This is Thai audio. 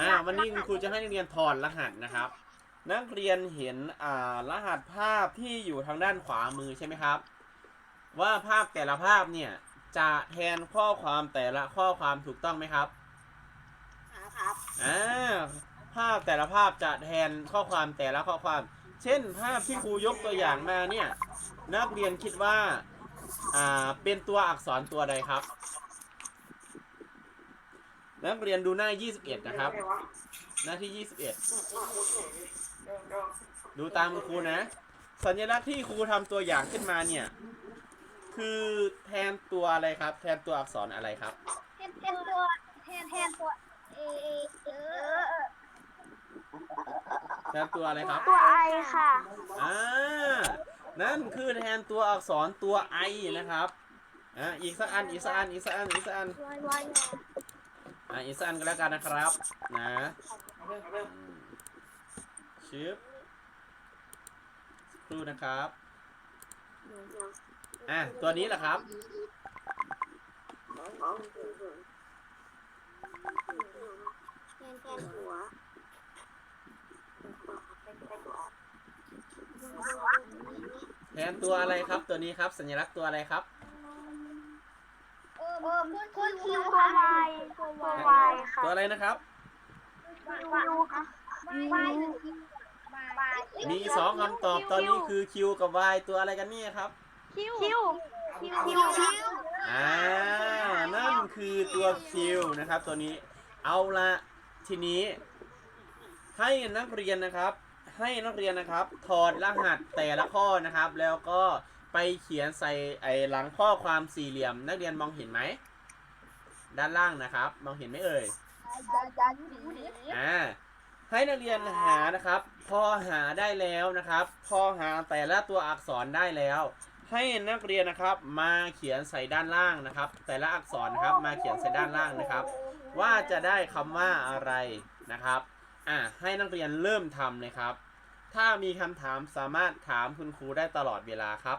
อ่าวันนี้คุณครูจะให้นักเรียนถอดรหัสนะครับ นักเรียนเห็นอ่ารหัสภาพที่อยู่ทางด้านขวามือใช่ไหมครับ ว่าภาพแต่ละภาพเนี่ยจะแทนข้อความแต่ละข้อความถูกต้องไหมครับครับอ่าภาพแต่ละภาพจะแทนข้อความแต่ละข้อความ เช่น ภาพที่ครูยกตัวอย่างมาเนี่ย นักเรียนคิดว่าอ่าเป็นตัวอักษรตัวใดครับ นักเรียนดูหน้า 21 นะครับ หน้าที่ 21 ดูตามคุณครูนะ สัญลักษณ์ที่ครูทำตัวอย่างขึ้นมาเนี่ย คือแทนตัวอะไรครับ แทนตัวอักษรอะไรครับ แทนแทนตัวแทนแทนตัวเอเอเออแทนตัวอะไรครับ ตัวไอค่ะ อ่า นั่นคือแทนตัวอักษรตัว i นะครับ อ่า อีกสักอัน อีกสักอัน อีกสักอัน อีกสักอันวันวัน อ่าอีสันก็แล้วกันนะครับ นะอืมชึบสักครู่นะครับ อะ ตัวนี้แหละครับ แทนตัวอะไรครับ ตัวนี้ครับ สัญลักษณ์ตัวอะไรครับ เออคุณคุณคิวตัววายตัววายค่ะตัวอะไรนะครับ คิวค่ะวายวายมีสองคำตอบตอนนี้คือ Q กับ Y ตัวอะไรกันเนี่ยครับ คิวคิวคิวคิวอ่านั่นคือตัว Q นะครับ ตัวนี้ เอาละทีนี้ ให้นักเรียนนะครับ ให้นักเรียนนะครับ ถอดรหัสแต่ละข้อนะครับ แล้วก็ ไปเขียนใส่ไอ้หลังข้อความสี่เหลี่ยม นักเรียนมองเห็นไหม ด้านล่างนะครับ มองเห็นไหมเอ่ยอ่าให้นักเรียนหานะครับ พอหาได้แล้วนะครับ พอหาแต่ละตัวอักษรได้แล้ว ให้นักเรียนนะครับมาเขียนใส่ด้านล่างนะครับ แต่ละอักษรนะครับมาเขียนใส่ด้านล่างนะครับ ว่าจะได้คำว่าอะไรนะครับอ่าให้นักเรียนเริ่มทำเลยครับ ถ้ามีคำถามสามารถถามคุณครูได้ตลอดเวลาครับ